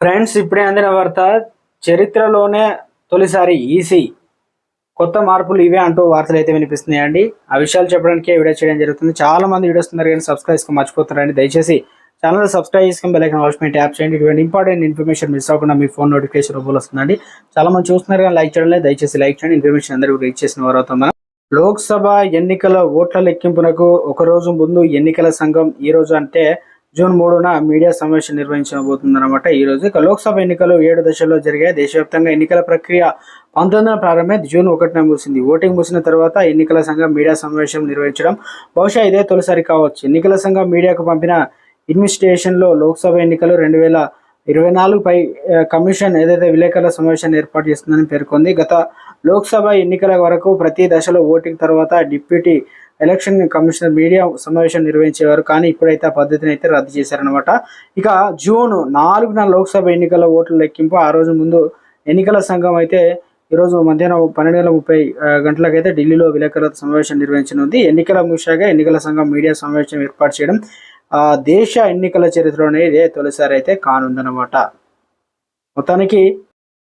Friends ఇప్పుడే అందిన వార్త చరిత్రలోనే తొలిసారి ఈసీ కొత్త మార్పులు ఇవే అంటూ వార్తలు అయితే వినిపిస్తున్నాయండి ఆ విషయాలు చెప్పడానికి వీడియో చేయడం జరుగుతుంది. చాలా మంది వీడియోస్ ఉన్నారు కానీ సబ్స్క్రైబ్ చేసుకుని మర్చిపోతున్నారండి. దయచేసి ఛానల్ సబ్స్క్రైబ్ చేసుకుని బెల్ వాచ్మెంట్ ట్యాప్ చేయండి. ఇటువంటి ఇంపార్టెంట్ ఇన్ఫర్మేషన్ మిస్ అవ్వకుండా మీ ఫోన్ నోటిఫికేషన్ రూపంలో వస్తుందండి. చాలా మంది చూస్తున్నారు కానీ లైక్ చేయడం లేదు దయచేసి లైక్ చేయండి. ఇన్ఫర్మేషన్ అందరికీ రీచ్ చేసిన వారు అవుతాం మనం. లోక్సభ ఎన్నికల ఓట్ల లెక్కింపునకు ఒక రోజు ముందు ఎన్నికల సంఘం ఈ రోజు అంటే జూన్ మూడున మీడియా సమావేశం నిర్వహించబోతుందన్నమాట. ఈ రోజు ఇక లోక్సభ ఎన్నికలు ఏడు దశల్లో జరిగాయి. దేశవ్యాప్తంగా ఎన్నికల ప్రక్రియ పంతొమ్మిదిన ప్రారంభమై జూన్ ఒకటిన ముగిసింది. ఓటింగ్ ముగిసిన తర్వాత ఎన్నికల సంఘం మీడియా సమావేశం నిర్వహించడం బహుశా ఇదే తొలిసారి కావచ్చు. ఎన్నికల సంఘం మీడియాకు పంపిన ఇన్వెస్టిగేషన్లో లోక్సభ ఎన్నికలు రెండు వేల ఇరవై నాలుగు పై కమిషన్ ఏదైతే విలేకరుల సమావేశాన్ని ఏర్పాటు చేస్తుందని పేర్కొంది. గత లోక్సభ ఎన్నికల వరకు ప్రతి దశలో ఓటింగ్ తర్వాత డిప్యూటీ ఎలక్షన్ కమిషనర్ మీడియా సమావేశం నిర్వహించేవారు. కానీ ఇప్పుడైతే ఆ పద్ధతిని అయితే రద్దు చేశారనమాట ఇక జూన్ నాలుగున లోక్సభ ఎన్నికల ఓట్ల లెక్కింపు. ఆ రోజు ముందు ఎన్నికల సంఘం అయితే ఈరోజు మధ్యాహ్నం పన్నెండు వేల ముప్పై గంటలకైతే ఢిల్లీలో విలేకరుల సమావేశం నిర్వహించనుంది. ఎన్నికల ముగిశాక ఎన్నికల సంఘం మీడియా సమావేశం ఏర్పాటు చేయడం దేశ ఎన్నికల చరిత్రలోనే ఇదే తొలిసారి అయితే కానుందన్నమాట. మొత్తానికి